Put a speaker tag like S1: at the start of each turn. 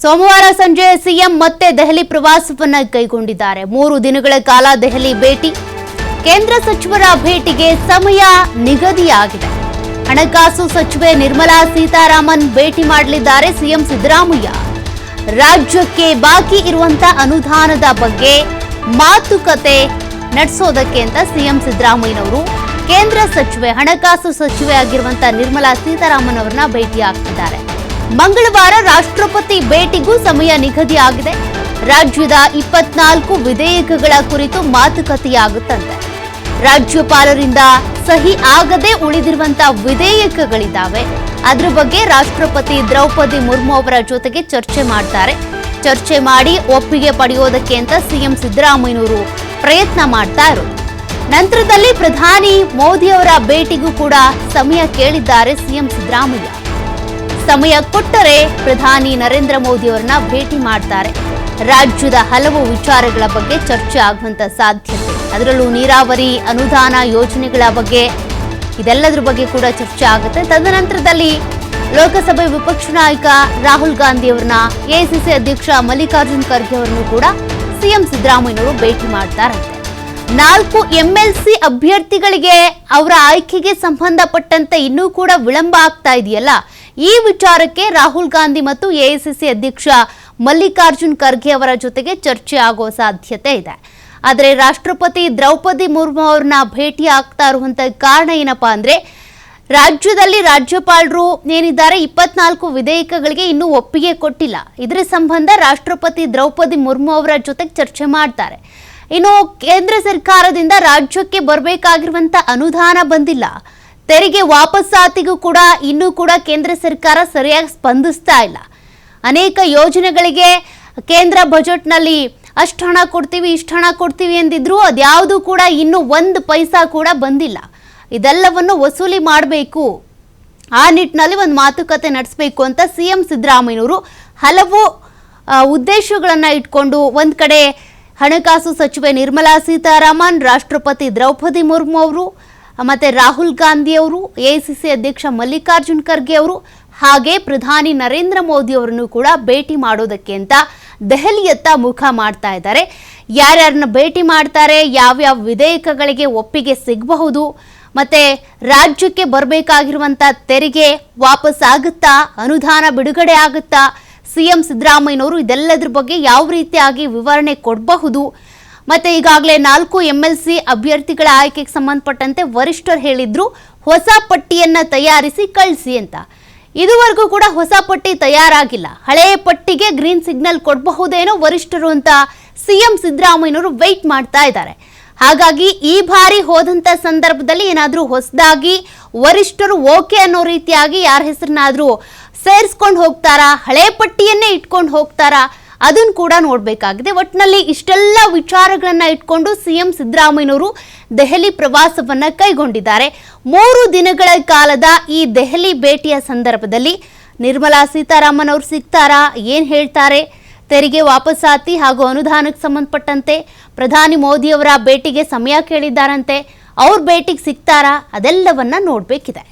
S1: ಸೋಮವಾರ ಸಂಜೆ ಸಿಎಂ ಮತ್ತೆ ದೆಹಲಿ ಪ್ರವಾಸವನ್ನ ಕೈಗೊಂಡಿದ್ದಾರೆ. ಮೂರು ದಿನಗಳ ಕಾಲ ದೆಹಲಿ ಭೇಟಿ. ಕೇಂದ್ರ ಸಚಿವರ ಭೇಟಿಗೆ ಸಮಯ ನಿಗದಿಯಾಗಿದೆ. ಹಣಕಾಸು ಸಚಿವೆ ನಿರ್ಮಲಾ ಸೀತಾರಾಮನ್ ಭೇಟಿ ಮಾಡಲಿದ್ದಾರೆ ಸಿಎಂ ಸಿದ್ದರಾಮಯ್ಯ. ರಾಜ್ಯಕ್ಕೆ ಬಾಕಿ ಇರುವಂತ ಅನುದಾನದ ಬಗ್ಗೆ ಮಾತುಕತೆ ನಡೆಸೋದಕ್ಕೆ ಅಂತ ಸಿಎಂ ಸಿದ್ದರಾಮಯ್ಯನವರು. ಕೇಂದ್ರ ಸಚಿವೆ, ಹಣಕಾಸು ಸಚಿವೆ ಆಗಿರುವಂತಹ ನಿರ್ಮಲಾ ಸೀತಾರಾಮನ್ ಅವರನ್ನ ಭೇಟಿಯಾಗ್ತಿದ್ದಾರೆ. ಮಂಗಳವಾರ ರಾಷ್ಟ್ರಪತಿ ಭೇಟಿಗೂ ಸಮಯ ನಿಗದಿಯಾಗಿದೆ. ರಾಜ್ಯದ ಇಪ್ಪತ್ನಾಲ್ಕು ವಿಧೇಯಕಗಳ ಕುರಿತು ಮಾತುಕತೆಯಾಗುತ್ತಂತೆ. ರಾಜ್ಯಪಾಲರಿಂದ ಸಹಿ ಆಗದೆ ಉಳಿದಿರುವಂತಹ ವಿಧೇಯಕಗಳಿದ್ದಾವೆ. ಅದ್ರ ಬಗ್ಗೆ ರಾಷ್ಟ್ರಪತಿ ದ್ರೌಪದಿ ಮುರ್ಮು ಅವರ ಜೊತೆಗೆ ಚರ್ಚೆ ಮಾಡ್ತಾರೆ. ಚರ್ಚೆ ಮಾಡಿ ಒಪ್ಪಿಗೆ ಪಡೆಯೋದಕ್ಕೆ ಅಂತ ಸಿಎಂ ಸಿದ್ದರಾಮಯ್ಯನವರು ಪ್ರಯತ್ನ ಮಾಡ್ತಾ ನಂತರದಲ್ಲಿ ಪ್ರಧಾನಿ ಮೋದಿ ಅವರ ಭೇಟಿಗೂ ಕೂಡ ಸಮಯ ಕೇಳಿದ್ದಾರೆ ಸಿಎಂ ಸಿದ್ದರಾಮಯ್ಯ. ಸಮಯ ಕೊಟ್ಟರೆ ಪ್ರಧಾನಿ ನರೇಂದ್ರ ಮೋದಿ ಅವರನ್ನ ಭೇಟಿ ಮಾಡ್ತಾರೆ. ರಾಜ್ಯದ ಹಲವು ವಿಚಾರಗಳ ಬಗ್ಗೆ ಚರ್ಚೆ ಆಗುವಂತ ಸಾಧ್ಯತೆ. ಅದರಲ್ಲೂ ನೀರಾವರಿ ಅನುದಾನ ಯೋಜನೆಗಳ ಬಗ್ಗೆ ಇದೆಲ್ಲದರ ಬಗ್ಗೆ ಕೂಡ ಚರ್ಚೆ ಆಗುತ್ತೆ. ತದನಂತರದಲ್ಲಿ ಲೋಕಸಭೆ ವಿಪಕ್ಷ ನಾಯಕ ರಾಹುಲ್ ಗಾಂಧಿ ಅವರನ್ನ ಎಐಸಿಸಿ ಅಧ್ಯಕ್ಷ ಮಲ್ಲಿಕಾರ್ಜುನ್ ಖರ್ಗೆ ಅವರನ್ನು ಕೂಡ ಸಿಎಂ ಸಿದ್ದರಾಮಯ್ಯನವರು ಭೇಟಿ ಮಾಡ್ತಾರಂತೆ. ನಾಲ್ಕು ಎಂಎಲ್ಸಿ ಅಭ್ಯರ್ಥಿಗಳಿಗೆ ಅವರ ಆಯ್ಕೆಗೆ ಸಂಬಂಧಪಟ್ಟಂತೆ ಇನ್ನೂ ಕೂಡ ವಿಳಂಬ ಆಗ್ತಾ ಇದೆಯಲ್ಲ? ಈ ವಿಚಾರಕ್ಕೆ ರಾಹುಲ್ ಗಾಂಧಿ ಮತ್ತು ಎಐಸಿಸಿ ಅಧ್ಯಕ್ಷ ಮಲ್ಲಿಕಾರ್ಜುನ್ ಖರ್ಗೆ ಅವರ ಜೊತೆಗೆ ಚರ್ಚೆ ಆಗೋ ಸಾಧ್ಯತೆ ಇದೆ. ಆದರೆ ರಾಷ್ಟ್ರಪತಿ ದ್ರೌಪದಿ ಮುರ್ಮು ಅವ್ರನ್ನ ಭೇಟಿ ಆಗ್ತಾ ಇರುವಂತ ಕಾರಣ ಏನಪ್ಪಾ ಅಂದ್ರೆ, ರಾಜ್ಯದಲ್ಲಿ ರಾಜ್ಯಪಾಲರು ಏನಿದ್ದಾರೆ ಇಪ್ಪತ್ನಾಲ್ಕು ವಿಧೇಯಕಗಳಿಗೆ ಇನ್ನೂ ಒಪ್ಪಿಗೆ ಕೊಟ್ಟಿಲ್ಲ. ಇದರ ಸಂಬಂಧ ರಾಷ್ಟ್ರಪತಿ ದ್ರೌಪದಿ ಮುರ್ಮು ಅವರ ಜೊತೆಗೆ ಚರ್ಚೆ ಮಾಡ್ತಾರೆ. ಇನ್ನು ಕೇಂದ್ರ ಸರ್ಕಾರದಿಂದ ರಾಜ್ಯಕ್ಕೆ ಬರಬೇಕಾಗಿರುವಂತ ಅನುದಾನ ಬಂದಿಲ್ಲ. ತೆರಿಗೆ ವಾಪಸ್ಸಾತಿಗೂ ಕೂಡ ಇನ್ನೂ ಕೂಡ ಕೇಂದ್ರ ಸರ್ಕಾರ ಸರಿಯಾಗಿ ಸ್ಪಂದಿಸ್ತಾ ಇಲ್ಲ. ಅನೇಕ ಯೋಜನೆಗಳಿಗೆ ಕೇಂದ್ರ ಬಜೆಟ್ನಲ್ಲಿ ಅಷ್ಟು ಹಣ ಕೊಡ್ತೀವಿ, ಇಷ್ಟು ಹಣ ಕೊಡ್ತೀವಿ ಎಂದಿದ್ರು ಅದ್ಯಾವುದು ಕೂಡ ಇನ್ನೂ ಒಂದು ಪೈಸಾ ಕೂಡ ಬಂದಿಲ್ಲ. ಇದೆಲ್ಲವನ್ನು ವಸೂಲಿ ಮಾಡಬೇಕು. ಆ ನಿಟ್ಟಿನಲ್ಲಿ ಒಂದು ಮಾತುಕತೆ ನಡೆಸಬೇಕು ಅಂತ ಸಿ ಎಂ ಸಿದ್ದರಾಮಯ್ಯನವರು ಹಲವು ಉದ್ದೇಶಗಳನ್ನು ಇಟ್ಕೊಂಡು ಒಂದು ಕಡೆ ಹಣಕಾಸು ಸಚಿವೆ ನಿರ್ಮಲಾ ಸೀತಾರಾಮನ್, ರಾಷ್ಟ್ರಪತಿ ದ್ರೌಪದಿ ಮುರ್ಮು ಅವರು, ಮತ್ತೆ ರಾಹುಲ್ ಗಾಂಧಿ ಅವರು, ಎಐಸಿಸಿ ಅಧ್ಯಕ್ಷ ಮಲ್ಲಿಕಾರ್ಜುನ್ ಖರ್ಗೆ ಅವರು, ಹಾಗೆ ಪ್ರಧಾನಿ ನರೇಂದ್ರ ಮೋದಿ ಅವರನ್ನು ಕೂಡ ಭೇಟಿ ಮಾಡೋದಕ್ಕೆ ಅಂತ ದೆಹಲಿಯತ್ತ ಮುಖ ಮಾಡ್ತಾ ಇದ್ದಾರೆ. ಯಾರ್ಯಾರನ್ನ ಭೇಟಿ ಮಾಡ್ತಾರೆ, ಯಾವ್ಯಾವ ವಿಧೇಯಕಗಳಿಗೆ ಒಪ್ಪಿಗೆ ಸಿಗಬಹುದು, ಮತ್ತೆ ರಾಜ್ಯಕ್ಕೆ ಬರಬೇಕಾಗಿರುವಂತ ತೆರಿಗೆ ವಾಪಸ್ ಆಗುತ್ತಾ ಅನುದಾನ ಬಿಡುಗಡೆ ಆಗುತ್ತಾ ಸಿಎಂ ಸಿದ್ದರಾಮಯ್ಯನವರು ಇದೆಲ್ಲದ್ರ ಬಗ್ಗೆ ಯಾವ ರೀತಿಯಾಗಿ ವಿವರಣೆ ಕೊಡಬಹುದು? ಮತ್ತೆ ಈಗಾಗಲೇ ನಾಲ್ಕು ಎಂ ಎಲ್ ಸಿ ಅಭ್ಯರ್ಥಿಗಳ ಆಯ್ಕೆಗೆ ಸಂಬಂಧಪಟ್ಟಂತೆ ವರಿಷ್ಠರು ಹೇಳಿದ್ರು, ಹೊಸ ಪಟ್ಟಿಯನ್ನ ತಯಾರಿಸಿ ಕಳಿಸಿ ಅಂತ. ಇದುವರೆಗೂ ಕೂಡ ಹೊಸ ಪಟ್ಟಿ ತಯಾರಾಗಿಲ್ಲ. ಹಳೆಯ ಪಟ್ಟಿಗೆ ಗ್ರೀನ್ ಸಿಗ್ನಲ್ ಕೊಡಬಹುದೇನೋ ವರಿಷ್ಠರು ಅಂತ ಸಿಎಂ ಸಿದ್ದರಾಮಯ್ಯನವರು ವೆಯ್ಟ್ ಮಾಡ್ತಾ ಇದ್ದಾರೆ. ಹಾಗಾಗಿ ಈ ಬಾರಿ ಹೋದಂತ ಸಂದರ್ಭದಲ್ಲಿ ಏನಾದರೂ ಹೊಸದಾಗಿ ವರಿಷ್ಠರು ಓಕೆ ಅನ್ನೋ ರೀತಿಯಾಗಿ ಯಾರ ಹೆಸರನ್ನಾದ್ರೂ ಸೇರಿಸ್ಕೊಂಡು ಹೋಗ್ತಾರಾ? ಹಳೆ ಪಟ್ಟಿಯನ್ನೇ ಇಟ್ಕೊಂಡು ಹೋಗ್ತಾರಾ? ಅದನ್ನು ಕೂಡ ನೋಡಬೇಕಾಗಿದೆ. ಒಟ್ಟಿನಲ್ಲಿ ಇಷ್ಟೆಲ್ಲ ವಿಚಾರಗಳನ್ನು ಇಟ್ಕೊಂಡು ಸಿಎಂ ಸಿದ್ದರಾಮಯ್ಯನವರು ದೆಹಲಿ ಪ್ರವಾಸವನ್ನ ಕೈಗೊಂಡಿದ್ದಾರೆ. ಮೂರು ದಿನಗಳ ಕಾಲದ ಈ ದೆಹಲಿ ಭೇಟಿಯ ಸಂದರ್ಭದಲ್ಲಿ ನಿರ್ಮಲಾ ಸೀತಾರಾಮನ್ ಅವರು ಸಿಗ್ತಾರಾ? ಏನು ಹೇಳ್ತಾರೆ? ತೆರಿಗೆ ವಾಪಸಾತಿ ಹಾಗೂ ಅನುದಾನಕ್ಕೆ ಸಂಬಂಧಪಟ್ಟಂತೆ ಪ್ರಧಾನಿ ಮೋದಿಯವರ ಭೇಟಿಗೆ ಸಮಯ ಕೇಳಿದ್ದಾರಂತೆ. ಅವ್ರ ಭೇಟಿಗೆ ಸಿಗ್ತಾರಾ? ಅದೆಲ್ಲವನ್ನ ನೋಡಬೇಕಿದೆ.